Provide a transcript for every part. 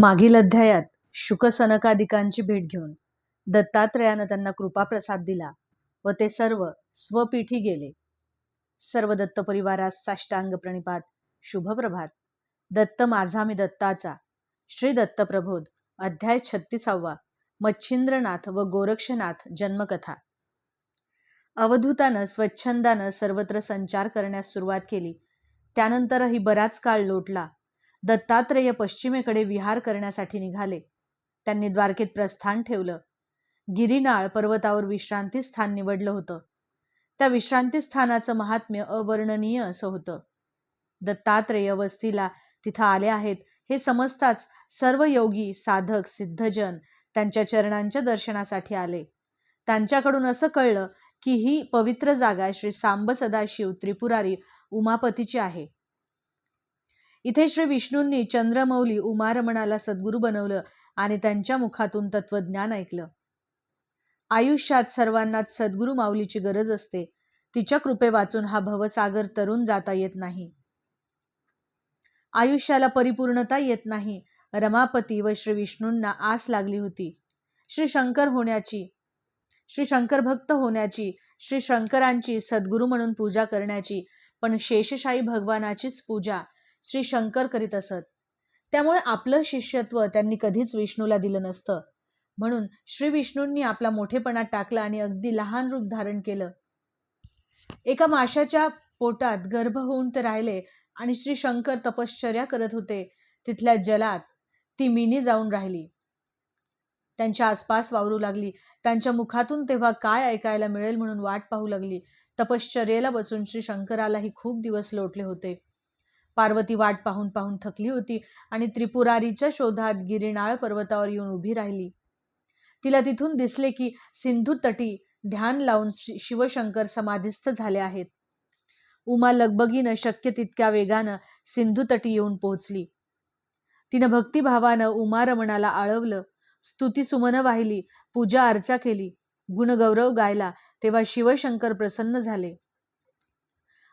मागील अध्यायात शुकसनकादिकांची भेट घेऊन दत्तात्रयानं त्यांना कृपाप्रसाद दिला व ते सर्व स्वपीठी गेले. सर्व दत्त परिवारास साष्टांग प्रणिपात शुभप्रभात. दत्त माझा मी दत्ताचा. श्री दत्तप्रबोध अध्याय छत्तीसावा मच्छिंद्रनाथ व गोरक्षनाथ जन्मकथा. अवधूतानं स्वच्छंदानं सर्वत्र संचार करण्यास सुरुवात केली. त्यानंतरही बराच काळ लोटला. दत्तात्रेय पश्चिमेकडे विहार करण्यासाठी निघाले. त्यांनी द्वारकेत प्रस्थान ठेवलं. गिरिनाळ पर्वतावर विश्रांती स्थान निवडलं होतं. त्या विश्रांती स्थानाचं महात्म्य अवर्णनीय असं होतं. दत्तात्रेय वस्तीला तिथं आले आहेत हे समजताच सर्व योगी साधक सिद्धजन त्यांच्या चरणांच्या दर्शनासाठी आले. त्यांच्याकडून असं कळलं की ही पवित्र जागा श्री सांब सदाशिव त्रिपुरारी उमापतीची आहे. इथे श्री विष्णूंनी चंद्रमौली उमारमणाला सद्गुरू बनवलं आणि त्यांच्या मुखातून तत्वज्ञान ऐकलं. आयुष्यात सर्वांनाच सद्गुरू माऊलीची गरज असते. तिच्या कृपे वाचून हा भवसागर तरुण जाता येत नाही. आयुष्याला परिपूर्णता येत नाही. रमापती व श्री विष्णूंना आस लागली होती. श्री शंकर होण्याची श्री शंकर भक्त होण्याची श्री शंकरांची सद्गुरू म्हणून पूजा करण्याची पण शेषशाही भगवानाचीच पूजा श्री शंकर करीत असत. त्यामुळे आपलं शिष्यत्व त्यांनी कधीच विष्णूला दिलं नसतं. म्हणून श्री विष्णूंनी आपला मोठेपणा टाकला आणि अगदी लहान रूप धारण केलं. एका माशाच्या पोटात गर्भ होऊन ते राहिले आणि श्री शंकर तपश्चर्या करत होते. तिथल्या जलात ती मिनी जाऊन राहिली. त्यांच्या आसपास वावरू लागली. त्यांच्या मुखातून तेव्हा काय ऐकायला मिळेल म्हणून वाट पाहू लागली. तपश्चर्येला बसून श्री शंकरालाही खूप दिवस लोटले होते. पार्वती वाट पाहून पाहून थकली होती आणि त्रिपुरारीच्या शोधात गिरिनाळ पर्वतावर येऊन उभी राहिली. तिला तिथून दिसले की सिंधू तटी ध्यान लावून शिवशंकर समाधीस्थ झाले आहेत. उमा लगबगीनं शक्य तितक्या वेगानं सिंधू तटी येऊन पोहोचली. तिनं भक्तिभावानं उमारमणाला आळवलं. स्तुती सुमन वाहिली पूजा अर्चा केली गुणगौरव गायला तेव्हा शिवशंकर प्रसन्न झाले.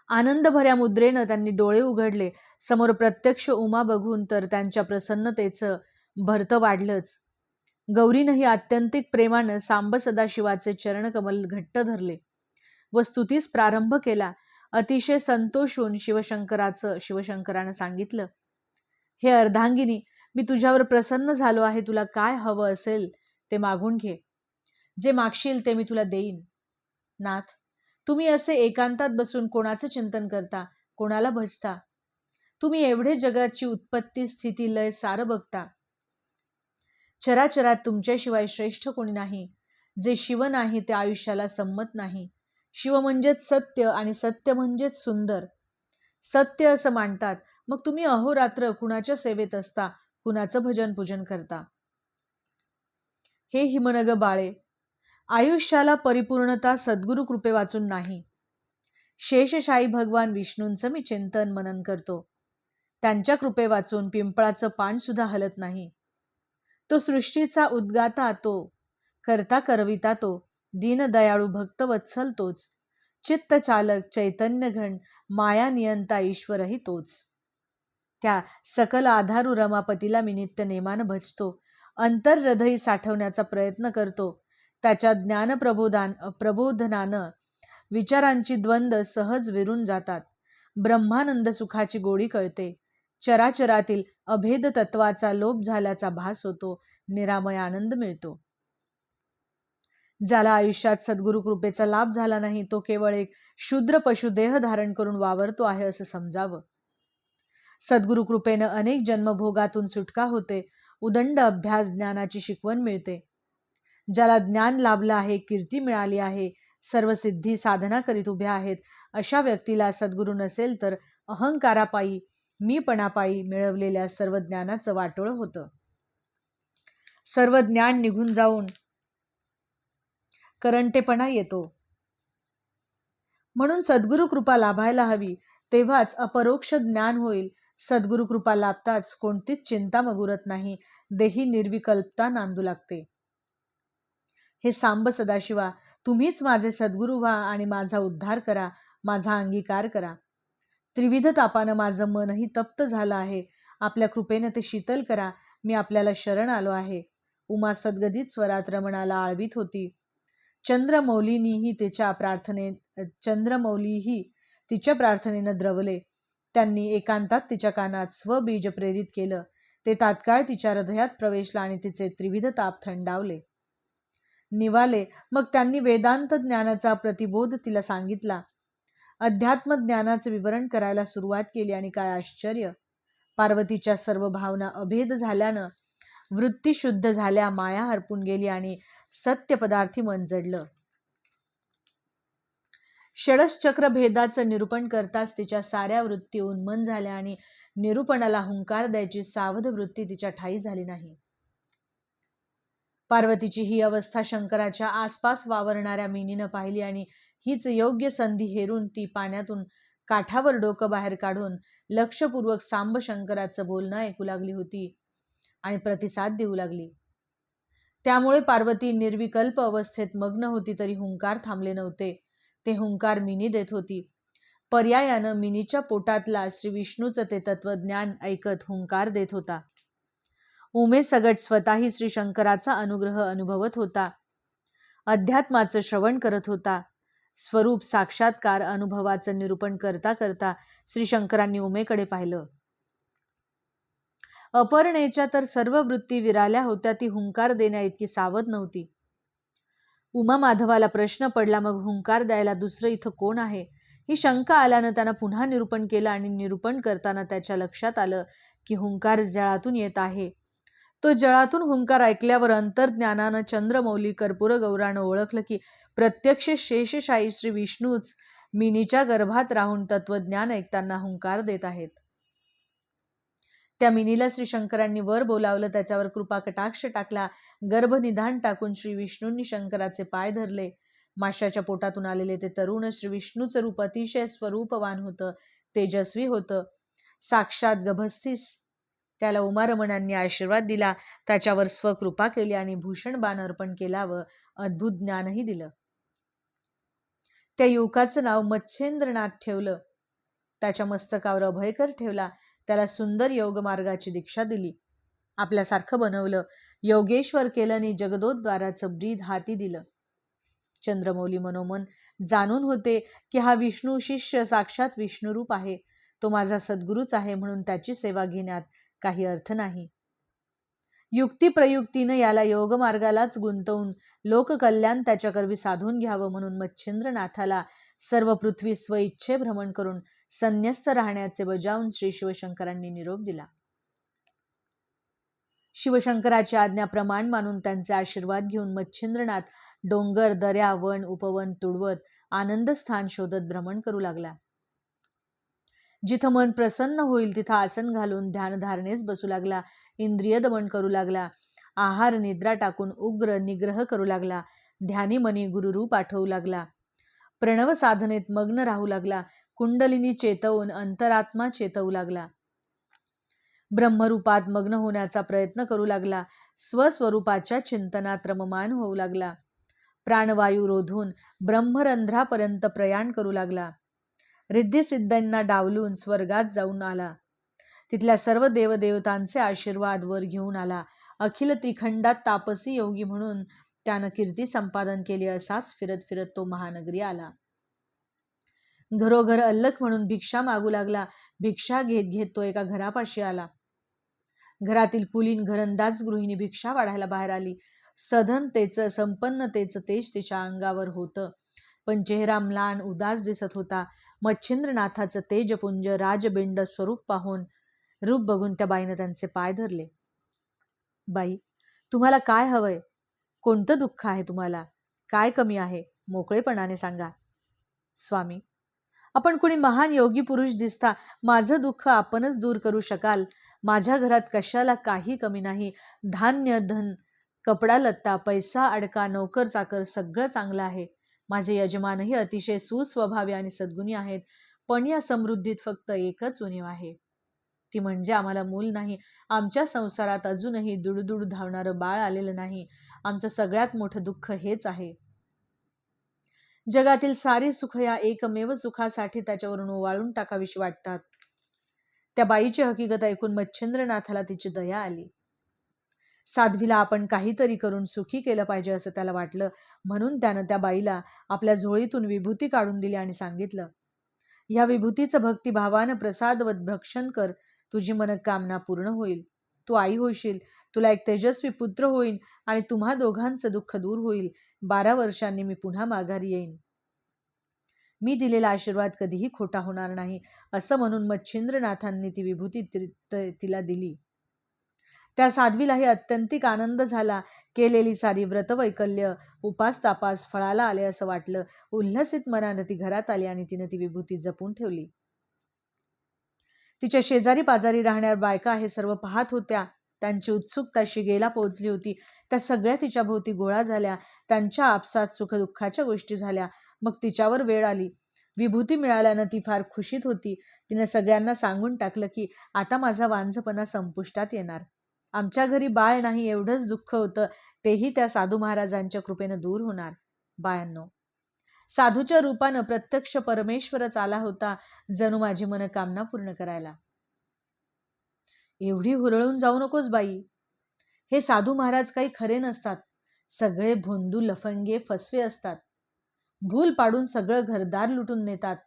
आनंदभऱ्या मुद्रेनं त्यांनी डोळे उघडले. समोर प्रत्यक्ष उमा बघून तर त्यांच्या प्रसन्नतेचं भरतं वाढलंच. गौरीनंही आत्यंतिक प्रेमानं सांब सदाशिवाचे चरणकमल घट्ट धरले. व स्तुतीस प्रारंभ केला. अतिशय संतोष होऊन शिवशंकराचं शिवशंकरानं सांगितलं हे अर्धांगिनी मी तुझ्यावर प्रसन्न झालो आहे. तुला काय हवं असेल ते मागून घे. जे मागशील ते मी तुला देईन. नाथ तुम्ही असे एकांतात बसून कोणाचं चिंतन करता? कोणाला भजता? तुम्ही एवढे जगाची उत्पत्ती स्थिती लय सारं बघता. चराचरात तुमच्याशिवाय श्रेष्ठ कोणी नाही. जे शिव नाही ते आयुष्याला संमत नाही. शिव म्हणजेच सत्य आणि सत्य म्हणजेच सुंदर. सत्य असं मांडतात मग तुम्ही अहोरात्र कुणाच्या सेवेत असता? कुणाचं भजन पूजन करता? हे हिमनग बाळे आयुष्याला परिपूर्णता सद्गुरु कृपे वाचून नाही. शेषशाही भगवान विष्णूंचं मी चिंतन मनन करतो. त्यांच्या कृपे वाचून पिंपळाचं पानसुद्धा हलत नाही. तो सृष्टीचा उद्गाता तो करता करविता तो दीनदयाळू भक्त वत्सल तोच. चित्तचालक चैतन्यघन माया नियंता ईश्वरही तोच. त्या सकल आधारू रमापतीला मी नित्य नेमानं भजतो. अंतर हृदयी साठवण्याचा प्रयत्न करतो. त्याच्या ज्ञानप्रबोधान प्रबोधनानं विचारांची द्वंद सहज विरून जातात. ब्रह्मानंद सुखाची गोडी कळते. चराचरातील अभेद तत्वाचा लोप झाल्याचा भास होतो. निरामय आनंद मिळतो. ज्याला आयुष्यात सद्गुरु कृपेचा लाभ झाला नाही तो केवळ एक शूद्र पशुदेह धारण करून वावरतो आहे असं समजावं. सद्गुरु कृपेनं अनेक जन्मभोगातून सुटका होते. उदंड अभ्यास ज्ञानाची शिकवण मिळते. ज्याला ज्ञान लाभलं आहे कीर्ती मिळाली आहे सर्व सिद्धी साधना करीत उभ्या आहेत अशा व्यक्तीला सद्गुरू नसेल तर अहंकारापायी मीपणापायी मिळवलेल्या सर्व ज्ञानाचं वाटोळ होतं. सर्व ज्ञान निघून जाऊन करंटेपणा येतो. म्हणून सद्गुरू कृपा लाभायला हवी तेव्हाच अपरोक्ष ज्ञान होईल. सद्गुरू कृपा लाभताच कोणतीच चिंता मगुरत नाही देही निर्विकल्पता नांदू लागते. हे सांब सदाशिवा तुम्हीच माझे सद्गुरू व्हा आणि माझा उद्धार करा माझा अंगीकार करा. त्रिविध तापानं माझं मनही तप्त झालं आहे. आपल्या कृपेनं ते शीतल करा. मी आपल्याला शरण आलो आहे. उमा सद्गदित स्वरात रमणाला आळवीत होती. चंद्रमौलीनीही तिच्या प्रार्थने चंद्रमौलीही तिच्या प्रार्थनेनं द्रवले. त्यांनी एकांतात तिच्या कानात स्वबीज प्रेरित केलं. ते तात्काळ तिच्या हृदयात प्रवेशला आणि तिचे त्रिविध ताप थंडावले. निवाले. मग त्यांनी वेदांत ज्ञानाचा प्रतिबोध तिला सांगितला. अध्यात्म ज्ञानाचे विवरण करायला सुरुवात केली आणि काय आश्चर्य. पार्वतीच्या सर्व भावना अभेद झाल्यानं वृत्ती शुद्ध झाल्या माया हरपून गेली आणि सत्य पदार्थी मन जडलं. षडश्चक्र भेदाचं निरूपण करताच तिच्या साऱ्या वृत्ती उन्मन झाल्या आणि निरूपणाला हुंकार द्यायची सावध वृत्ती तिच्या ठाई झाली नाही. पार्वतीची ही अवस्था शंकराच्या आसपास वावरणाऱ्या मिनीनं पाहिली आणि हीच योग्य संधी हेरून ती पाण्यातून काठावर डोकं बाहेर काढून लक्षपूर्वक सांब शंकराचं बोलणं ऐकू लागली होती आणि प्रतिसाद देऊ लागली. त्यामुळे पार्वती निर्विकल्प अवस्थेत मग्न होती तरी हुंकार थांबले नव्हते. ते हुंकार मिनी देत होती. पर्यायानं मिनीच्या पोटातला श्री विष्णूचं ते तत्वज्ञान ऐकत हुंकार देत होता. उमे सगट स्वतःही श्री शंकराचा अनुग्रह अनुभवत होता. अध्यात्माचं श्रवण करत होता. स्वरूप साक्षात्कार अनुभवाचं निरूपण करता करता श्री शंकरांनी उमेकडे पाहिलं. अपर्णेच्या तर सर्व वृत्ती विराल्या होत्या ती हुंकार देण्या इतकी सावध नव्हती. उमा माधवाला प्रश्न पडला मग हुंकार द्यायला दुसरं इथं कोण आहे? ही शंका आल्यानं त्यानं पुन्हा निरूपण केलं आणि निरूपण करताना त्याच्या लक्षात आलं की हुंकार जळातून येत आहे. तो जळातून हुंकार ऐकल्यावर अंतर्ज्ञानानं चंद्रमौली कर्पूर गौरानं ओळखलं की प्रत्यक्ष शेषशाही श्री विष्णूच मिनीच्या गर्भात राहून तत्वज्ञान ऐकताना हुंकार देत आहेत. त्या मिनीला श्री शंकरांनी वर बोलावलं त्याच्यावर कृपा कटाक्ष टाकला गर्भनिधान टाकून श्री विष्णूंनी शंकराचे पाय धरले. माशाच्या पोटातून आलेले ते तरुण श्री विष्णूचं रूप अतिशय स्वरूपवान होतं तेजस्वी होतं. साक्षात गभस्तीस त्याला उमारमणांनी आशीर्वाद दिला. त्याच्यावर स्वकृपा केली आणि भूषण बाण अर्पण केला व अद्भुत ज्ञानही दिलं. त्या युवकाचं नाव मच्छेंद्रनाथ ठेवलं. त्याच्या मस्तकावर अभयकर ठेवला. त्याला सुंदर योग मार्गाची दीक्षा दिली. आपल्यासारखं बनवलं. योगेश्वर केलंनी जगदोद्वाराचं ब्रीद हाती दिलं. चंद्रमौली मनोमन जाणून होते की हा विष्णू शिष्य साक्षात विष्णुरूप आहे. तो माझा सद्गुरूच आहे म्हणून त्याची सेवा घेण्यात काही अर्थ नाही. युक्तिप्रयुक्तीनं याला योगमार्गालाच गुंतवून लोककल्याण त्याच्याकरवी साधून घ्यावं म्हणून मच्छिंद्रनाथाला सर्व पृथ्वी स्वइच्छे भ्रमण करून संन्यस्त राहण्याचे बजावून श्री शिवशंकरांनी निरोप दिला. शिवशंकराची आज्ञा प्रमाण मानून त्यांचे आशीर्वाद घेऊन मच्छिंद्रनाथ डोंगर दऱ्या वन उपवन तुडवत आनंद स्थान शोधत भ्रमण करू लागला. जिथं मन प्रसन्न होईल तिथं आसन घालून ध्यानधारणेस बसू लागला इंद्रिय दमन करू लागला आहार निद्रा टाकून उग्र निग्रह करू लागला ध्यानी मनी गुरुरूप आठवू लागला. प्रणव साधनेत मग्न राहू लागला कुंडलिनी चेतवून अंतरात्मा चेतवू लागला. ब्रह्मरूपात मग्न होण्याचा प्रयत्न करू लागला स्वस्वरूपाच्या चिंतनात रममान होऊ लागला. प्राणवायू रोधून ब्रह्मरंध्रापर्यंत प्रयाण करू लागला. रिद्धिसिद्धांना डावलून स्वर्गात जाऊन आला. तिथल्या सर्व देवदेवतांचे आशीर्वाद वर घेऊन आला. अखिल त्रिखंडात तापसी योगी म्हणून त्यानं कीर्ती संपादन केली असाच फिरत फिरत तो महानगरी आला. घरोघर अल्लख म्हणून भिक्षा मागू लागला. भिक्षा घेत घेत तो एका घरापाशी आला. घरातील कुलीन घरंदाज गृहिणी भिक्षा वाढायला बाहेर आली. सधनतेचं संपन्नतेचं तेज तिच्या अंगावर होतं. पण चेहरा म्लान उदास दिसत होता. मच्छिंद्रनाथाचं तेजपुंज राजबिंड स्वरूप पाहून रूप बघून त्या बाईनं त्यांचे पाय धरले. बाई तुम्हाला काय हवंय? कोणतं दुःख आहे तुम्हाला? काय कमी आहे? मोकळेपणाने सांगा. स्वामी आपण कुणी महान योगी पुरुष दिसता माझं दुःख आपणच दूर करू शकाल. माझ्या घरात कशाला काही कमी नाही. धान्य धन कपडा लत्ता पैसा अडका नोकर चाकर सगळं चांगलं आहे. माझे यजमानही अतिशय सुस्वभावी आणि सद्गुणी आहेत पण या समृद्धीत फक्त एकच उणीव आहे. ती म्हणजे आम्हाला मूल नाही. आमच्या संसारात अजूनही दुडदुड धावणारं बाळ आलेलं नाही. आमचं सगळ्यात मोठं दुःख हेच आहे. जगातील सारी सुख या एकमेव सुखासाठी त्याच्यावरून ओवाळून टाकावीशी वाटतात. त्या बाईची हकीकत ऐकून मच्छिंद्रनाथाला तिची दया आली. साध्वीला आपण काहीतरी करून सुखी केलं पाहिजे असं त्याला वाटलं. म्हणून त्यानं त्या बाईला आपल्या झोळीतून विभूती काढून दिली आणि सांगितलं या विभूतीचं भक्तिभावानं प्रसादवत भक्षण कर. तुझी मनकामना पूर्ण होईल. तू आई होशील. तुला एक तेजस्वी पुत्र होईल आणि तुम्हा दोघांचं दुःख दूर होईल. बारा वर्षांनी मी पुन्हा माघारी येईन. मी दिलेला आशीर्वाद कधीही खोटा होणार नाही. असं म्हणून मच्छिंद्रनाथांनी ती विभूती तिला दिली. त्या साध्वीलाही अत्यंतिक आनंद झाला. केलेली सारी व्रतवैकल्य उपास तापास फळाला आले असं वाटलं. उल्हसित मनानं ती घरात आली आणि तिनं ती विभूती जपून ठेवली. तिच्या शेजारी पाजारी राहणाऱ्या बायका हे सर्व पाहत होत्या. त्यांची उत्सुकता शिगेला पोहोचली होती. त्या सगळ्या तिच्या भोवती गोळा झाल्या. त्यांच्या आपसात सुखदुःखाच्या गोष्टी झाल्या. मग तिच्यावर वेळ आली. विभूती मिळाल्यानं ती फार खुशीत होती. तिनं सगळ्यांना सांगून टाकलं की आता माझा वांझपणा संपुष्टात येणार. आमच्या घरी बाळ नाही एवढंच दुःख होतं. तेही त्या साधू महाराजांच्या कृपेनं दूर होणार. बायांनो साधूच्या रूपानं प्रत्यक्ष परमेश्वरच आला होता जणू माझी मनकामना पूर्ण करायला. एवढी हुरळून जाऊ नकोस बाई. हे साधू महाराज काही खरे नसतात. सगळे भोंदू लफंगे फसवे असतात. भूल पाडून सगळं घरदार लुटून नेतात.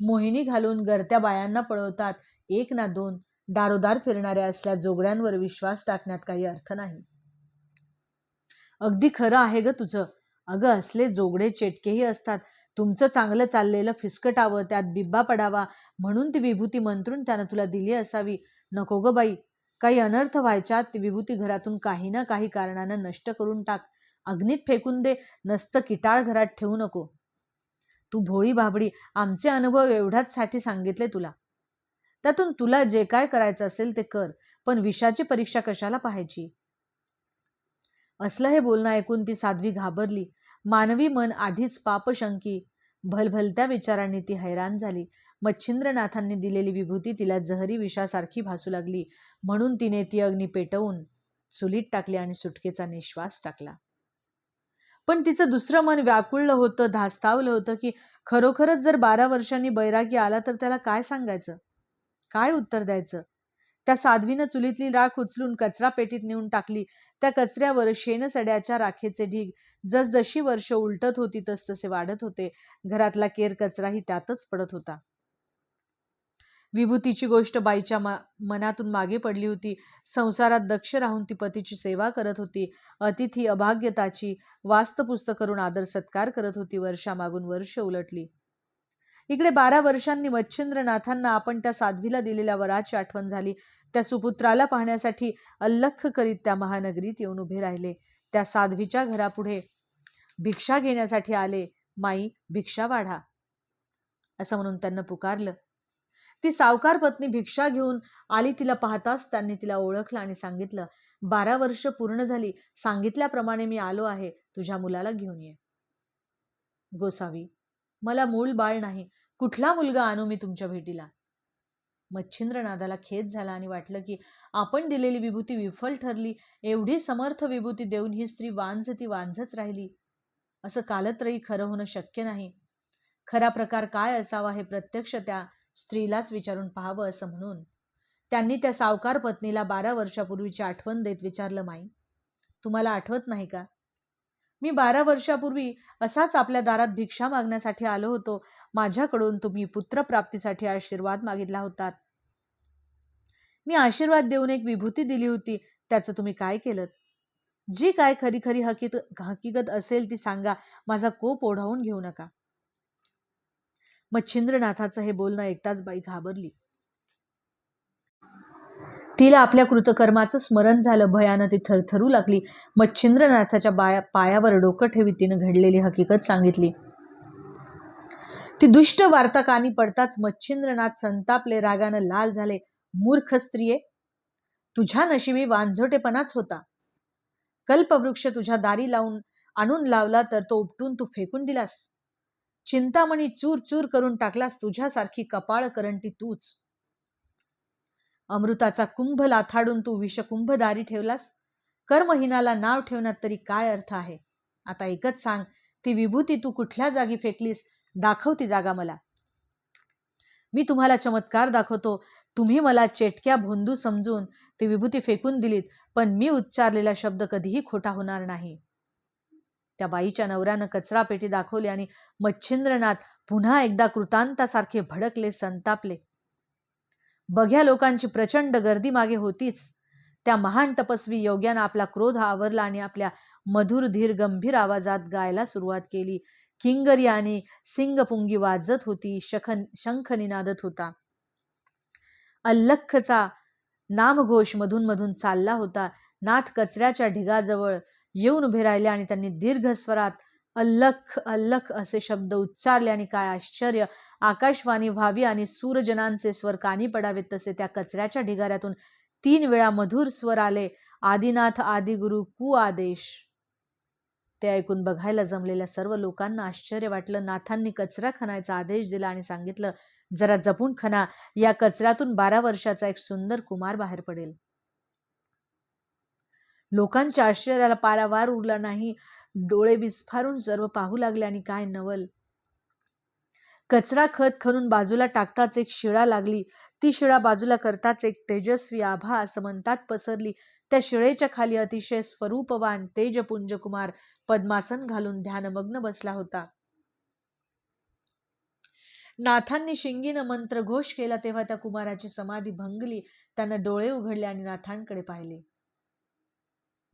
मोहिनी घालून गरत्या बायांना पळवतात. एक ना दोन. दारोदार फिरणाऱ्या असल्या जोगड्यांवर विश्वास टाकण्यात काही अर्थ नाही. अगदी खरं आहे ग तुझं. अगं असले जोगडे चेटकेही असतात. तुमचं चांगलं चाललेलं फिसकटावं त्यात बिब्बा पडावा म्हणून ती विभूती मंत्रून त्यानं तुला दिली असावी. नको ग बाई. काही अनर्थ व्हायच्यात ती विभूती घरातून काही ना काही कारणानं नष्ट करून टाक. अग्नीत फेकून दे नसतं किटाळ घरात ठेवू नको. तू भोळी बाबडी आमचे अनुभव एवढ्याच साठी सांगितले तुला. त्यातून तुला जे काय करायचं असेल ते कर पण विषाची परीक्षा कशाला पाहायची? असलं हे बोलणं ऐकून ती साध्वी घाबरली. मानवी मन आधीच पापशंकी. भलभलत्या विचारांनी ती हैराण झाली. मच्छिंद्रनाथांनी दिलेली विभूती तिला जहरी विषासारखी भासू लागली. म्हणून तिने ती अग्नी पेटवून चुलीत टाकली आणि सुटकेचा निश्वास टाकला. पण तिचं दुसरं मन व्याकुळलं होतं धास्तावलं होतं की खरोखरच जर बारा वर्षांनी बैरागी आला तर त्याला काय सांगायचं? काय उत्तर द्यायचं? त्या साध्वीनं चुलीतली राख उचलून कचरा पेटीत नेऊन टाकली. त्या कचऱ्यावर शेणसड्याच्या राखेचे ढीग जसजशी वर्ष उलटत होती तसतसे वाढत होते. घरातला केर कचराही त्यातच पडत होता. विभूतीची गोष्ट बाईच्या मा मनातून मागे पडली होती. संसारात दक्ष राहून ती पतीची सेवा करत होती. अतिथी अभाग्यताची वास्तपुस्त करून आदर सत्कार करत होती. वर्षामागून वर्ष उलटली. इकडे बारा वर्षांनी मच्छिंद्रनाथांना आपण त्या साध्वीला दिलेल्या वराची आठवण झाली. त्या सुपुत्राला पाहण्यासाठी अल्लख करीत त्या महानगरीत येऊन उभे राहिले. त्या साध्वीच्या घरापुढे भिक्षा घेण्यासाठी आले. माई भिक्षा वाढा. असं म्हणून त्यांना पुकारलं. ती सावकार पत्नी भिक्षा घेऊन आली तिला पाहताच त्यांनी तिला ओळखलं आणि सांगितलं बारा वर्ष पूर्ण झाली. सांगितल्याप्रमाणे मी आलो आहे. तुझ्या मुलाला घेऊन ये. गोसावी मला मूल बाळ नाही. कुठला मुलगा आणू मी तुमच्या भेटीला? मच्छिंद्रनाथाला खेद झाला आणि वाटलं की आपण दिलेली विभूती विफल ठरली एवढी समर्थ विभूती देऊन ही स्त्री वांझ ती वांझच राहिली. असं कालत्रयी खरं होणं शक्य नाही. खरा प्रकार काय असावा हे प्रत्यक्ष त्या स्त्रीलाच विचारून पाहावं असं म्हणून. त्यांनी त्या सावकार पत्नीला बारा वर्षापूर्वीची आठवण देत विचारलं माई तुम्हाला आठवत नाही का? मी बारा वर्षापूर्वी असाच आपल्या दारात भिक्षा मागण्यासाठी आलो होतो माझ्याकडून तुम्ही पुत्रप्राप्तीसाठी आशीर्वाद मागितला होतात मी आशीर्वाद देऊन एक विभूती दिली होती. त्याचं तुम्ही काय केलं? जी काय खरी खरी हकीत हकीकत असेल ती सांगा. माझा कोप ओढावून घेऊ नका. मच्छिंद्रनाथाचं हे बोलणं एकदाच बाई घाबरली. तिला आपल्या कृतकर्माचं स्मरण झालं. भयानं ती थरथरू लागली. मच्छिंद्रनाथाच्या बाया पायावर डोकं ठेवी तिनं घडलेली हकीकत सांगितली. ती दुष्ट वार्ता कानी पडताच मच्छिंद्रनाथ संतापले रागानं लाल झाले. मूर्ख स्त्रिये तुझ्या नशिबी वांझोटेपणाच होता. कल्पवृक्ष तुझ्या दारी लावून आणून लावला तर तो उपटून तू फेकून दिलास. चिंतामणी चूर चूर करून टाकलास तुझ्यासारखी कपाळ करंटी तूच. अमृताचा कुंभ लाथाडून तू विषकुंभ दारी ठेवलास. कर्महीनाला नाव ठेवण्यात तरी काय अर्थ आहे? आता एकच सांग ती विभूती तू कुठल्या जागी फेकलीस? दाखव ती जागा मला. मी तुम्हाला चमत्कार दाखवतो. तुम्ही मला चेटक्या भोंदू समजून ती विभूती फेकून दिलीत पण मी उच्चारलेला शब्द कधीही खोटा होणार नाही. त्या बाईच्या नवऱ्यानं कचरा पेटी दाखवली आणि मच्छिंद्रनाथ पुन्हा एकदा कृतांतासारखे भडकले संतापले. बघ्या लोकांची प्रचंड गर्दी मागे होतीच. त्या महान तपस्वी योग्यानं आपला क्रोध आवरला आणि आपल्या मधुर धीर गंभीर आवाजात गायला सुरुवात केली. किंगरी आणि सिंगपुंगी वाजत होती शखन शंख निनादत होता. अल्लखचा नामघोष मधून मधून चालला होता. नाथ कचऱ्याच्या ढिगाजवळ येऊन उभे राहिले आणि त्यांनी दीर्घ स्वरात अल्लख अल्लख असे शब्द उच्चारले आणि काय आश्चर्य! आकाशवाणी व्हावी आणि सूरजनांचे स्वर कानी पडावेत तसे त्या कचऱ्याच्या ढिगाऱ्यातून तीन वेळा मधुर स्वर आले. आदिनाथ आदिगुरु कु आदेश ते ऐकून बघायला जमलेल्या सर्व लोकांना आश्चर्य वाटलं. नाथांनी कचरा खणायचा आदेश दिला आणि सांगितलं जरा जपून खणा. या कचऱ्यातून बारा वर्षाचा एक सुंदर कुमार बाहेर पडेल. लोकांच्या आश्चर्याला पारावार उरला नाही. डोळे विस्फारून सर्व पाहू लागले आणि काय नवल. कचरा खत खणून बाजूला टाकताच एक शिळा लागली. ती शिळा बाजूला करताच एक तेजस्वी आभा असं म्हणतात पसरली. त्या शिळेच्या खाली अतिशय स्वरूपवान तेजपुंज कुमार पद्मासन घालून ध्यानमग्न बसला होता. नाथांनी शिंगीनं मंत्रघोष केला तेव्हा त्या कुमाराची समाधी भंगली त्यानं डोळे उघडले आणि नाथांकडे पाहिले.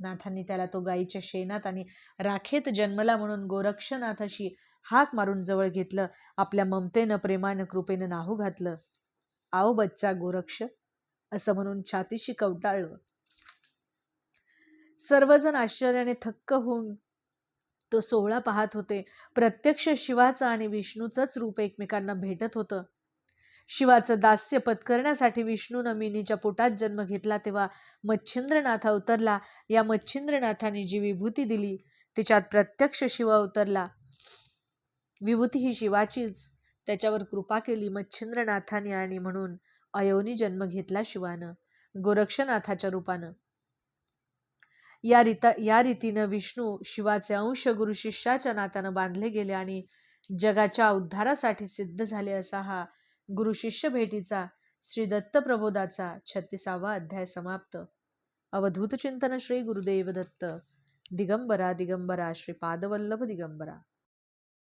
नाथांनी त्याला तो गायीच्या शेणात आणि राखेत जन्मला म्हणून गोरक्षनाथाशी हाक मारून जवळ घेतलं आपल्या ममतेनं प्रेमानं कृपेनं नाहू घातलं. आओ बच्चा गोरक्ष असं म्हणून छातीशी कवटाळलं. सर्वजण आश्चर्याने थक्क होऊन तो सोहळा पाहत होते. प्रत्यक्ष शिवाचं आणि विष्णूचंच रूप एकमेकांना भेटत होतं. शिवाचं दास्य पत्करण्यासाठी विष्णूनं मिनीच्या पोटात जन्म घेतला तेव्हा मच्छिंद्रनाथ अवतरला या मच्छिंद्रनाथाने जी विभूती दिली तिच्यात प्रत्यक्ष शिव अवतरला विभूती ही शिवाचीच. त्याच्यावर कृपा केली मच्छिंद्रनाथाने आणि म्हणून अयोनी जन्म घेतला शिवानं गोरक्षनाथाच्या रूपानं. या रीता या रीतीनं विष्णू शिवाचे अंश गुरु शिष्याच्या नात्यानं बांधले गेले आणि जगाच्या उद्धारासाठी सिद्ध झाले असा हा गुरु शिष्य भेटीचा श्री दत्त प्रबोधाचा छत्तीसावा अध्याय समाप्त. अवधूत चिंतन श्री गुरुदेव दत्त दिगंबरा दिगंबरा श्री पादवल्लभ दिगंबरा.